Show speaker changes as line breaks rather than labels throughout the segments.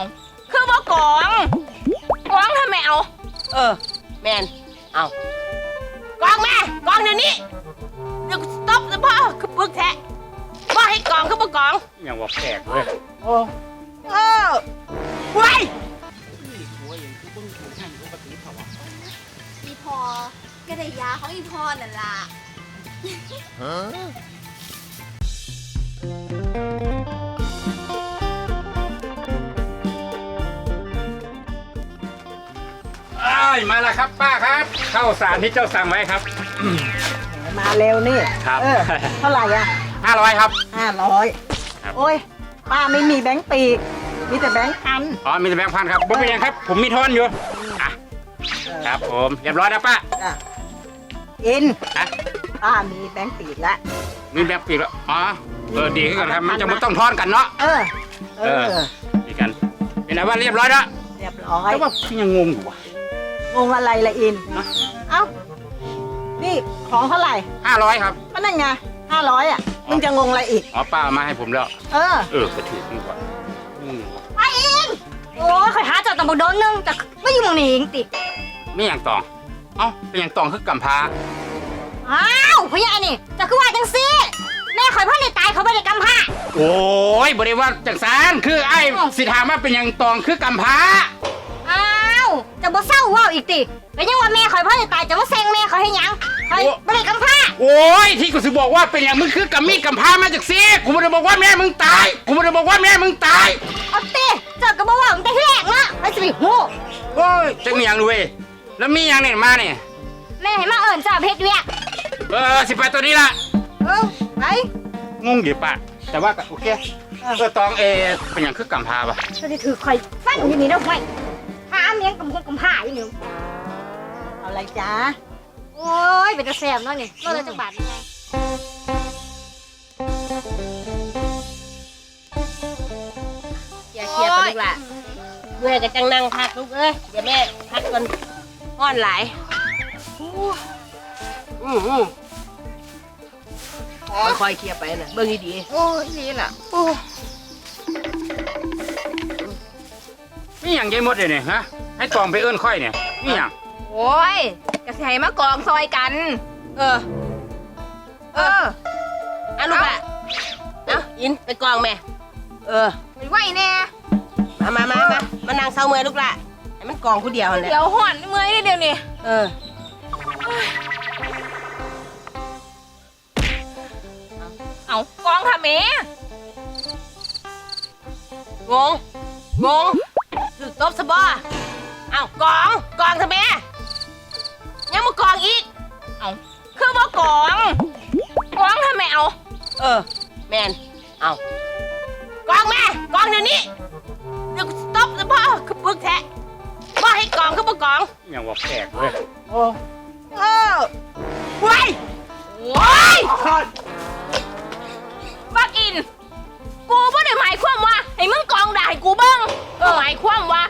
เอาคือบ่กองกองทำไมเอา
เออ แมนเอากองแม่กองเดี๋ยวนี้เดี๋ยวสต็อปเลยพ่อคือปึกแท้พ่อให้กองคือบ่กอง
ยังว่าแปลกเว้ย
เออไว้ย
อีพอก็ได้ยาของอีพอนั่นล่ะ
อ้ ยมาแล้วครับป้าครับข้าวสารที่เจ้าสั่งไว้ครับ
มาเร็วนี่
ครับ
เออเท่าไหร่อะ
ห้าร้อยครับ
ห้าร้อย
ครับ
โอ้ยป้าไม่มีแบงค์ปีก มีแต่แบงค์พัน
อ๋อมีแต่แบงค์พันครับบ่เป็นหยังครับ ผมมีทอนอยู่อะครับผมเรียบร้อยนะป้า
จ้ะอิน
อะ
ป้ามีแบงค์ปีกแล้ว
มีแบงค์ปีกแล้วอ๋อเออดีขึ้นกันครับมันจะไม่ต้องทอนกันเนาะ
เออ เอ
เอ
อ
อ ดีกันเป็นไงว่าเรียบร้อยแล้ว
เรียบร้อย
แต่ว่ายังงงอยู่ว่ะ
งงอะไรละอิน
นะ
เอ้า นี่ของเท่าไหร่
ห้าร้อยครับ
ก็นั่นไงห้าร้อยอะ มึงจะงงอะไรอีก
อ๋อป้าเอามาให้ผมแล้ว
เออ
เออก็ถูกนี่กว่าอืม
โอ้ยข่อยหาเจ้าตำบลโดนนึงแต่ไม่อยู่หมองนี้เองติ
ไม่อย่างตอง เอ้าเป็นอย่างตองคือกำพร้า
อ้าวพี่อันนี่จะคือว่าจังซี่แม่ข่อยพ่อในตายเขาไม่ได้กำพร้า
โอ้ยบริวารจังสารคือไอ้สิถามว่าเป็นอย่างตองคือกำพร้า
อ้าว จะบ่เศร้าเว่าอีกติเป็นยังว่าแม่ข่อยพ่อในตายจะมาแซงแม่ข่อยให้หยังข่อยไม่ได้กำพร้า
โอ้ยที่กูสิบอกว่าเป็นอย่างมึงคือกำมีดกำพร้ามาจากซีกูไม่ได้บอกว่าแม่มึงตายกูไม่ได้บอกว่าแม่มึงตาย
เอาติเจ้าก็บ่ว่าตั้งแต่ที่แรกเนาะไปสิไปฮู้
โอ้ยจะมีอย่างด้วยแล้วมีอย่างเนี่ยมาเนี่ย
แม่ให้มาเอิ้นเจ้าเพชรเวียก
เออสิไปตัวนี้ละ
เออไป
งงอยู่ปะแต่ว่าก็โอเคเออตองเอเป็นอย่างคือกำพร้าปะ
จะได้ถือข่อยฟันอยู่นี่เด้อห่วยหาเมียงกำพงกำผ้าอยู่นี่
เอาอะไรจ้า
โอ้ยเป็นตาแสบเนาะนี่โลละจักบาทนี่ไง
อย่าเครียดไปลูกหล่ะเมื่อยกันจังนั่งพักลูกเอ้ยเดี๋ยวแม่พักก่อนห้อนหลายอืมอืมค่อยๆเคลียร์ไปนะเบิ่งดี
โอ้ยนี่ล่ะ
มีอย่างใหญ่หมดเลยเนี่ยฮะให้ตองไปเอื้อนค่อยเนี่ยมีอย่าง
โอ้ยกระสิให้มากองซอยกัน
ๆเออ
เออ
อะลูกอะเอาอินไปกองแม่ เออ
ไปไหวแน่
มามามามามานั่งเศร้าเมื่อยลูกละให้มันกองผู้เดียวนั่นแหละ
เดี๋ยวห่อนเมื่อยนิดเดียวนี่
เออ
เอากองค่ะแม่
งงงงถึก ตบสะบอเอ้ากองกองทำไมยังมากองอีก
เอาคือบ่กองกองทำไมเอา
เออ แมน เอากองแม่กองเดี๋ยวนี้เดี๋ยวสต็อปสะบอคือปึกแท้พ่อให้กองคือบ่กอง
อย่างว่าแปลกเว้ย
โอ้
เออไว้ยโอ้ย
บักอิน กูบ่ได้หมายความว่าให้มึงกองด่าให้กูเบิ่งเออหมายความว่ากู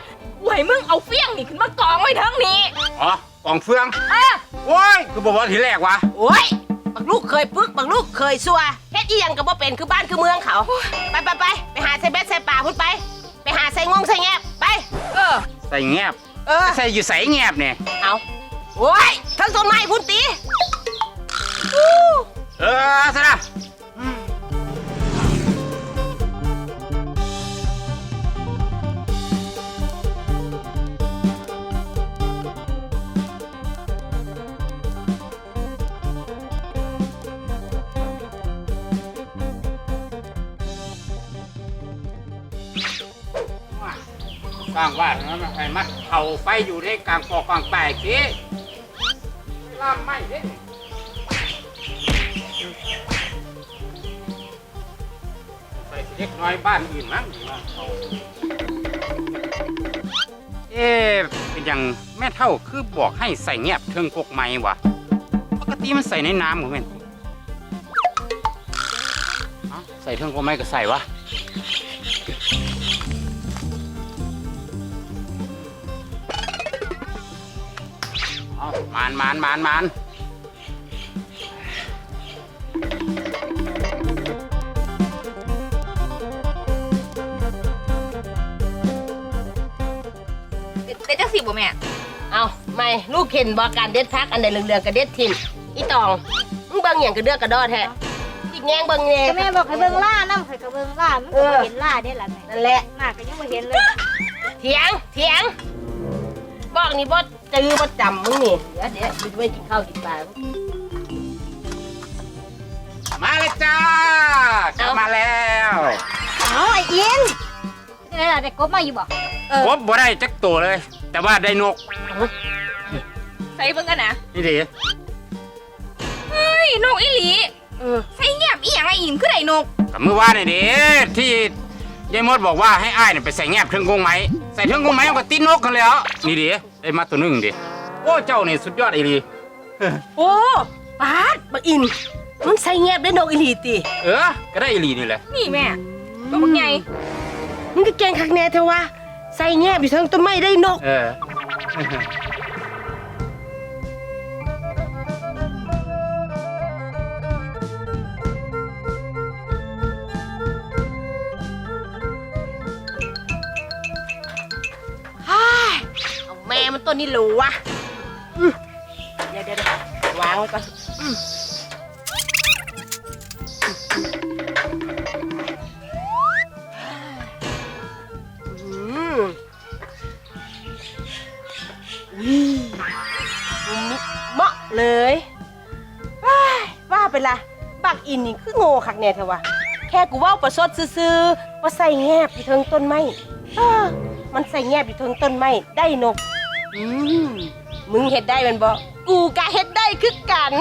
ให้มึงเอาเฟี้ยงนี่ขึ้นมากองไว้เทั้งนี้
อ๋อกองเฟือง
เออ
โอ้ยคือบอกว่าทีแรกวะ
โอ้ยบักลูกเคยปึกบักลูกเคยซัวเฮ็ดอีหยังกับบ่เป็นคือบ้านคือเมืองเขา ไปไปไปไปหาใส่เบ็ดใส่ป่าพุ่นไป ไปหาใส่งงใส่แงบไป
เออ
ใส่แงบ
เออ
ใส่อยู่ใส่แงบเนี่ย
เอาโอ้ยทั้งต้นไม้พุ่นตี
เออซะนะ สร้างว่านะมาให้มัดเอาไปอยู่ในกลางปอกกลางแปลกสิล่ามไม่เด้ใส่เล็กน้อยบ้านอื่นมั้งมาเอาเอ๊ะเป็นอย่างแม่เท่าคือบอกให้ใส่เงียบเทิงกกไม้วะปกติมันใส่ในน้ำเหมือนกันใส่เทิงกกไม้ก็ใส่วะ เอามานมานมานมาน
จังสิบ่แม่
เอาไม่ลูกเห็นบอกการเด็ดพักอันใดเหลืองๆกระเด็ดทิมอีตองมึงเบิ่งอย่างกระเดือกกระดอแท้อีกแงงเบิ่งแง
ก็แม่บอกให้เบิ่งล่าน้ำให้ก็เบิ่งล่ามันก็บ่เห็นล่าได้ล่ะแม่
นั่นแหละ
หน้าก็ยังบ่เห็นเลย
เถียงเถียงบอกนี่บ่ จือบ่จำมึงนี่เดี๋ยวเดี๋ยวมึงไปกินข้าวกินปลา
มาเลยจ้ากลับมาแล้ว
เอาไอ้อินได้ล่ะได้กบมาอยู่บ่
ครบบ่ได้จักตัวเลย แต่ว่าได้นก
ใส่เบิ่งกันนะ
นี่ดิ
เฮ้ยนกอีหลี
เออ
ใส่เงียบอีหยังไอ้อินคือได้นก
กับมือว่านี่ดิที่ยายมดบอกว่าให้อ้ายเนี่ยไปใส่แงบเครื่องกงไหมใส่เครื่องกงไหมมันก็ติดนกกันแล้วนี่ดิ ได้มาตัวหนึงดิโอ้เจ้านี่สุดยอดอีหลี
โอ้ปาดบักอินมึงใส่แงบได้นกอีหลีติ
เออ ก็ได้อีหลีนี่แหละ
นี่แม่ตัวบักใหญ่
มึงก็เก่งคักแน่เถอะวะใส่แงบอยู่เทั้งต้นไม้ได้นก
เออ
นตัวนี้หรูวะอืมเดี๋ยวเดี๋ยวเดี๋ยววางไว้ก่อนอืมอืมอุ้ยมุมนี้เหมาะเลยว้ายว่าไปละบักอินนี่คือโง่คักแน่เถอะวะแค่กูเว่าประชดซื่อๆว่าใส่แงบอยู่เทิงต้นไม้เออมันใส่แงบอยู่เทิงต้นไม้ได้นก อืมมึงเฮ็ดได้แมันบ่กูกะเฮ็ดได้คือกัน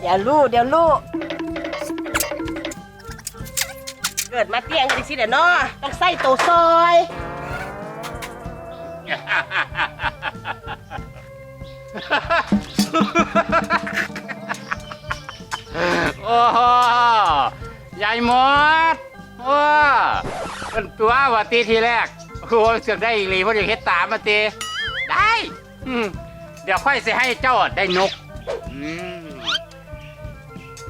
เดี๋ยวลูกเดี๋ยวลูกเกิดมาเตียงสิสิเดี๋ยวเนาะต้องใส่โตซอย
โอ้โหยายมดโอ้เป็นตัวว่าตีทีแรก โอ้เสือกได้อีหลีเพราะเดี๋ยวเฮ็ดตามมาตีได้อืมเดี๋ยวค่อยสิให้เจ้าได้นกอืม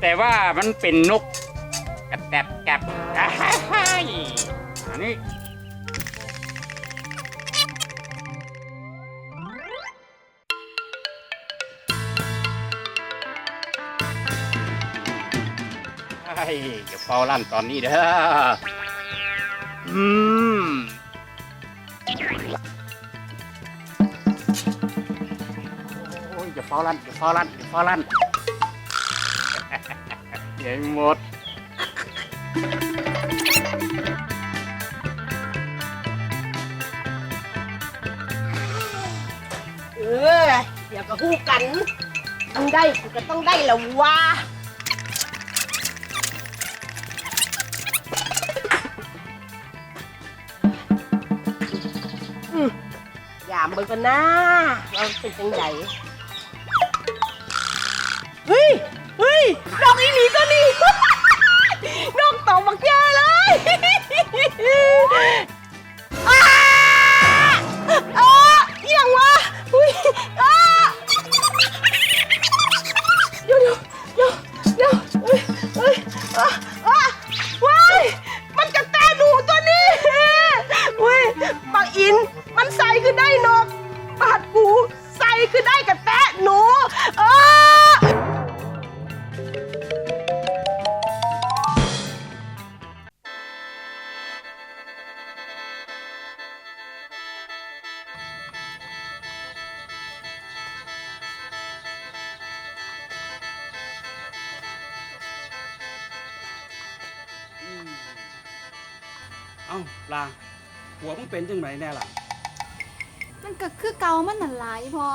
แต่ว่ามันเป็นนกกระแตบแกบอ่าฮ่าฮ่าอันนี้ ไอ้เดี๋ยวเฝ้าลั่นตอนนี้เด้อ อืม โอ้ยอย่าเฝ้าลั่นอย่าเฝ้าลั่นอย่าเฝ้าลั่นใหญ่หมด
เออเดี๋ยวก็ฮู้กันมึงได้กูก็ต้องได้แล้ววะอืมอย่ามึงกันนะเราเป็นจังได เป็น
จังไหนแน่ล่ะ
มันก็คือเก่ามันนั่นหลายพอ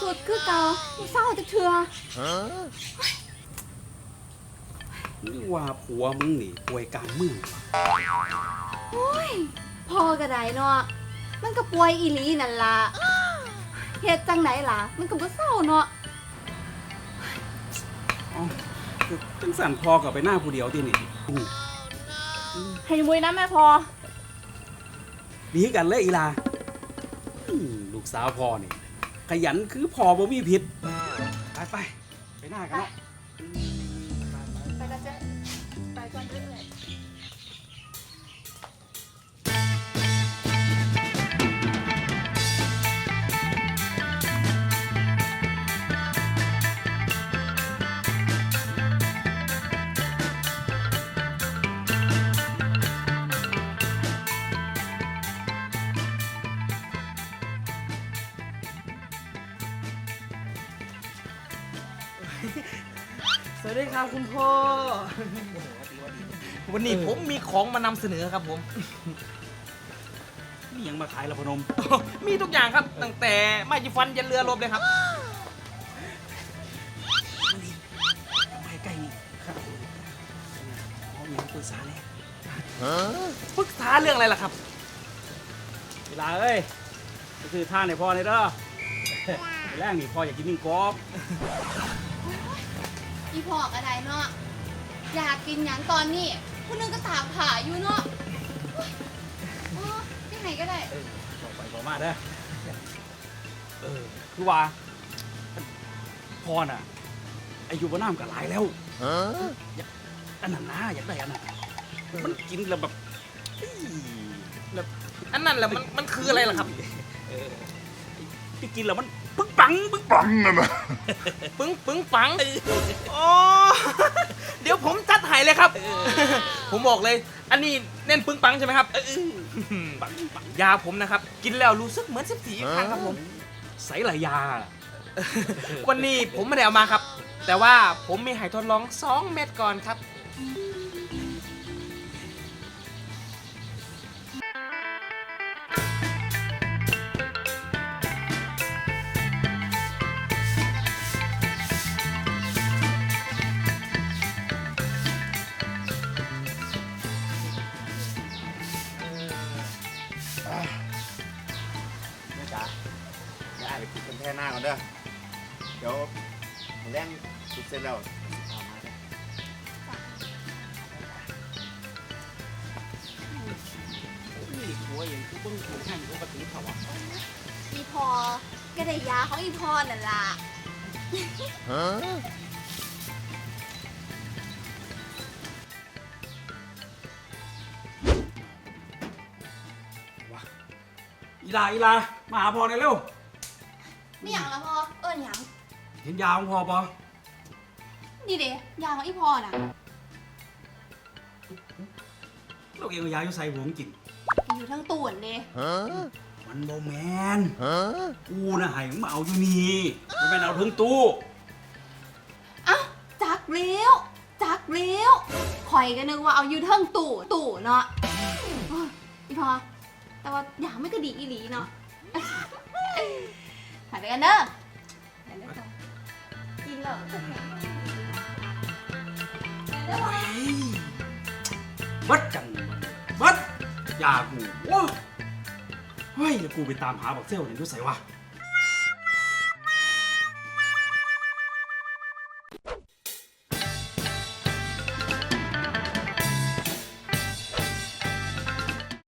สุดคือเก่าบ่เศร้าจักเทื่อ
นึกว่าผัวมึงนี่ป่วยกลางเมืองว่ะ
โอ้ยพอก็ได้เนาะมันก็ป่วยอีหลีนั่นล่ะเฮ็ดจังไหนล่ะ มันก็บ่เศร้าเนาะ
เอ้าคือจังสั่นพอกับไปหน้าผู้เดียวที่นี่อู้
ให้มุ้ยนะแม่พอ
ดีกันเลยอีลาอืมลูกสาวพ่อนี่ ขยันคือพ่อบ่มีผิด ไปไป ไปหน้ากันเนาะ
วัสดีครับคุณพ่อ วันนี้ผมมีของมานำเสนอครับผม
มีหยังมาขายละพนม
มีทุกอย่างครับ ตั้งแต่ไม้จิ้มฟันยันเรือรบเลยครับ
ไปใกล้นี่ครับเอาอย่างปรึกษาเลย
ปรึกษาเรื่องอะไรล่ะครับ
เวลาเอ้ยไปซื้อท่าในพ่อเลยเด้อแรกนี่พ่ออยากกินนึ่งกรอบ
อีพอกอะไรเนาะอยากกินหยังตอนนี้ผู้นึงก็ตามผ่าอยู่เนาะโอ๊ยอ๋อที่ไหนก็ได้
บอกไปบอกมาเด้อเออ คือว่าพ่อน่ะ อายุบ่น้ำกับหลายแล้วอยากอันนั้นนะอยากได้อันนั้นมันกินแล้วแบบอี้แบบ
อันนั้นแหละมันมันคืออะไรล่ะครับ
ที่กินแล้วมัน ปึ๊กปังปึ๊กปัง
ปึ้งปึ้งปังอ๋อเดี๋ยวผมจัดให้เลยครับ ผมบอกเลย อันนี้เน้นปึ้งปังใช่ไหมครับเออ
ปังปัง
ยาผมนะครับ กินแล้วรู้สึกเหมือนสิบสี่ครั้งครับผม
ใส่หลายยาล่ะ
วันนี้ผมไม่ได้เอามาครับ แต่ว่าผมมีให้ทดลอง 2 เม็ดก่อนครับ
เด้อเดี๋ยวแรงสุดเสร็จแล้วเอามาเด้อ
นี่หัวเองคือเบิ้งถูกแห้งปกติเขาวะ
อีพอก็ได้ยาของอีพอนั่นล่ะ
อีลาอีลามาหาพ่อหน่อยเร็ว
ไม่หยังละพอ เอิ้นหยัง
เห็นยาของพ่อปะ
นี่เด้ยาของอีพอน่ะ
ลูกเองเอายาอยู่ใส่หัวกิน
อยู่ทั้งตูนเด้
มันโมแมนกูน่ะให้มึงมาเอาอยู่นี่มันเป็นเอาถึงตู้
อ้าวจักเร็วจักเร็วข่อยก็นึกว่าเอาอยู่ทั้งตู่ตู่เนาะโอ้ยอีพอแต่ว่ายาไม่กระดีอีหลีเนาะ หายไปกันเด้อไปเด้อจ้ะกินแล้วจะแข็งไปเด้อ
เฮ้ยวัดกันวัดยากูว้าเฮ้ยแล้วกูไปตามหาบักเซลเนี่ยดูใส่วะ